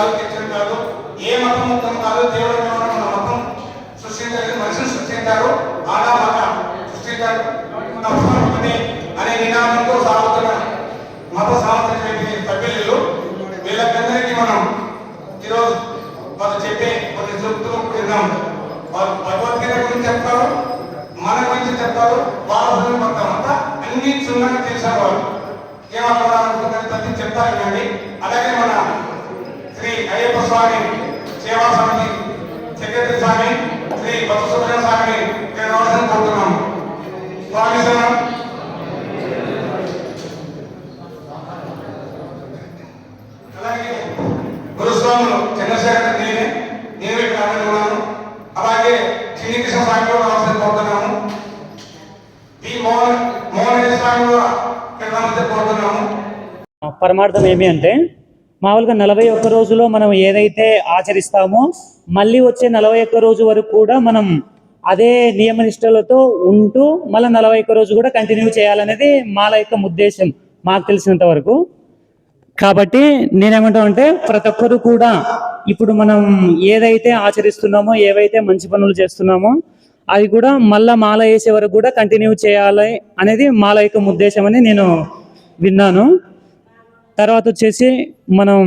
కాదు మొత్తం కాదు దేవుడు అనేవాడు మన మతం సృష్టించలేదు మనిషిని సృష్టించారు. ఆడా మత సృష్టించారు. ఒకటి అనే నినాదంతో సాగుతున్న మత సాంస్కృతిక సభ్యులు వీళ్ళకందరికీ మనం ఈరోజు వాళ్ళు చెప్పే కొన్ని సూక్తులు విన్నాం. వాళ్ళు భగవద్గీత గురించి చెప్తారు మన గురించి చెప్తారు వాళ్ళ మొత్తం అంతా అన్ని క్షుణ్ణంగా చేశారు వాళ్ళు. ఏమనుకున్నారు ప్రతి చెప్తారు వినండి. అలాగే మన స్వామి సేవా సమితి సెక్రటరీ స్వామి శ్రీ బస సుబ్రహ్మణ్య స్వామిని ఇక్కడ రావాల్సిన కోరుతున్నాము స్వామి సార్ అలాగే గురుస్వాములు చంద్రశేఖర్ నేనే నేను ఇక్కడ ఉన్నాను. అలాగే శ్రీకృష్ణ స్వామి కూడా నమస్కారం కోరుతున్నాము ఈ మోహన్ మోహన్ స్వామి కూడా ఇక్కడ రావాల్సిన కోరుతున్నాము పరమార్థం ఏమి అంటే మామూలుగా నలభై ఒక్క రోజులో మనం ఏదైతే ఆచరిస్తామో మళ్ళీ వచ్చే నలభై ఒక్క రోజు వరకు కూడా మనం అదే నియమ నిష్టలతో ఉంటూ మళ్ళీ నలభై ఒక్క రోజు కూడా కంటిన్యూ చేయాలనేది మాల యొక్క ఉద్దేశం మాకు తెలిసినంత వరకు. కాబట్టి నేనేమంటా అంటే ప్రతి ఒక్కరు కూడా ఇప్పుడు మనం ఏదైతే ఆచరిస్తున్నామో ఏవైతే మంచి పనులు చేస్తున్నామో అది కూడా మళ్ళా మాల వేసే వరకు కూడా కంటిన్యూ చేయాలి అనేది మాల యొక్క ఉద్దేశం అని నేను విన్నాను. తర్వాత వచ్చేసి మనం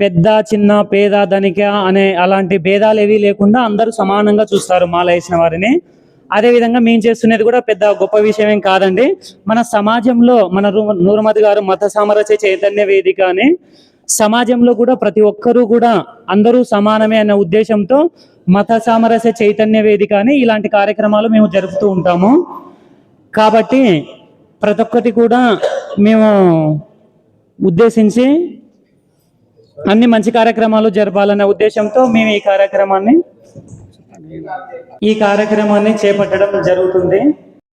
పెద్ద చిన్న పేద ధనిక అనే అలాంటి భేదాలు ఏవి లేకుండా అందరూ సమానంగా చూస్తారు మాల వేసిన వారిని. అదే విధంగా మేము చేస్తున్నది కూడా పెద్ద గొప్ప విషయం ఏం కాదండి. మన సమాజంలో మన రు- నూరుమతి గారు మత సామరస్య చైతన్య వేదిక అని సమాజంలో కూడా ప్రతి ఒక్కరూ కూడా అందరూ సమానమే అనే ఉద్దేశంతో మత సామరస్య చైతన్య వేదిక అని ఇలాంటి కార్యక్రమాలు మేము జరుపుతూ ఉంటాము. కాబట్టి ప్రతి ఒక్కటి కూడా మేము ఉద్దేశించి అన్ని మంచి కార్యక్రమాలు జరపాలనే ఉద్దేశంతో మేము ఈ కార్యక్రమాన్ని ఈ కార్యక్రమాన్ని చేపట్టడం జరుగుతుంది.